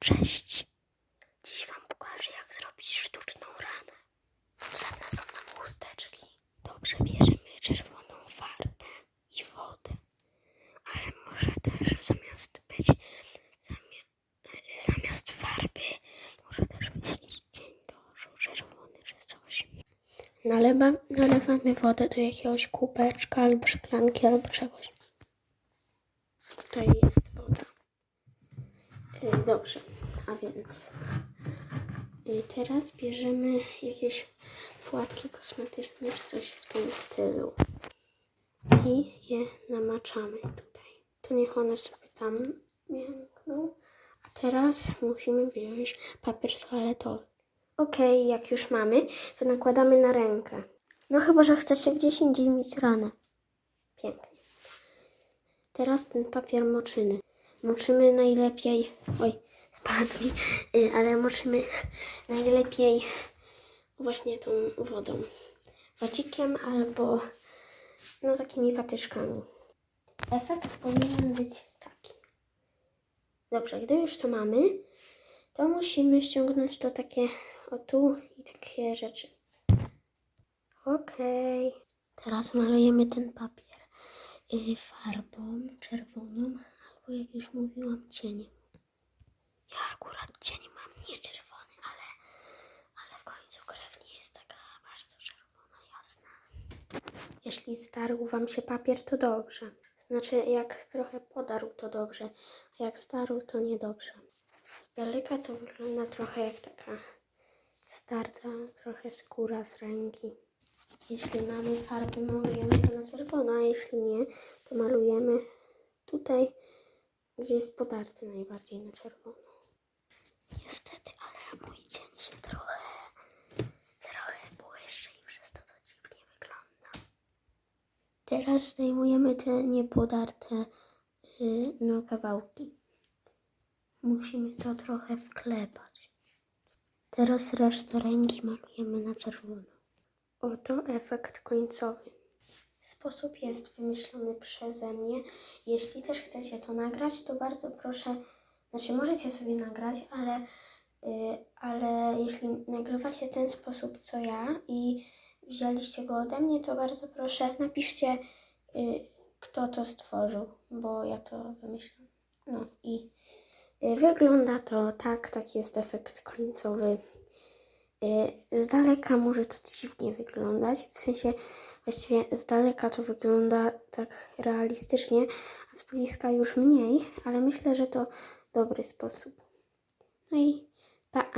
Cześć. Dziś Wam pokażę, jak zrobić sztuczną ranę. Potrzebne są nam chusteczki. Dobrze, bierzemy czerwoną farbę i wodę. Ale może też zamiast być zamia, zamiast farby, może też być cień do czerwony czy coś. Nalewa, nalewamy wodę do jakiegoś kubeczka albo szklanki albo czegoś. Tutaj jest woda. Dobrze, a więc y, teraz bierzemy jakieś płatki kosmetyczne czy coś w tym stylu i je namaczamy tutaj. To niech one sobie tam miękną. A teraz musimy wziąć papier toaletowy. Ok, jak już mamy, to nakładamy na rękę. No chyba, że chcecie gdzieś indziej mieć ranę. Pięknie. Teraz ten papier moczyny. Moczymy najlepiej. Oj, spadł Y, ale moczymy najlepiej właśnie tą wodą. Wacikiem albo no takimi patyczkami. Efekt powinien być taki. Dobrze, gdy już to mamy, to musimy ściągnąć to takie o tu i takie rzeczy. Okej. Teraz malujemy ten papier y, farbą czerwoną, albo jak już mówiłam, cieniem. Ja akurat cień mam nie czerwony, ale, ale w końcu krew nie jest taka bardzo czerwona, jasna. Jeśli starł Wam się papier, to dobrze. Znaczy, jak trochę podarł, to dobrze, a jak starł, to niedobrze. Z daleka to wygląda trochę jak taka starta, trochę skóra z ręki. Jeśli mamy farbę, malujemy to na czerwono, a jeśli nie, to malujemy tutaj, gdzie jest podarty najbardziej na czerwono. Niestety, ale mój cień się trochę, trochę błyszczy i przez to to dziwnie wygląda. Teraz zdejmujemy te niepodarte y, no, kawałki. Musimy to trochę wklepać. Teraz resztę ręki malujemy na czerwono. Oto efekt końcowy. Sposób jest wymyślony przeze mnie. Jeśli też chcecie to nagrać, to bardzo proszę, znaczy możecie sobie nagrać, ale, y, ale jeśli nagrywacie ten sposób co ja i wzięliście go ode mnie, to bardzo proszę napiszcie, y, kto to stworzył, bo ja to wymyślam. No i y, wygląda to tak, taki jest efekt końcowy. Y, Z daleka może to dziwnie wyglądać, w sensie właściwie z daleka to wygląda tak realistycznie, a z bliska już mniej, ale myślę, że to dobry sposób. No i pa!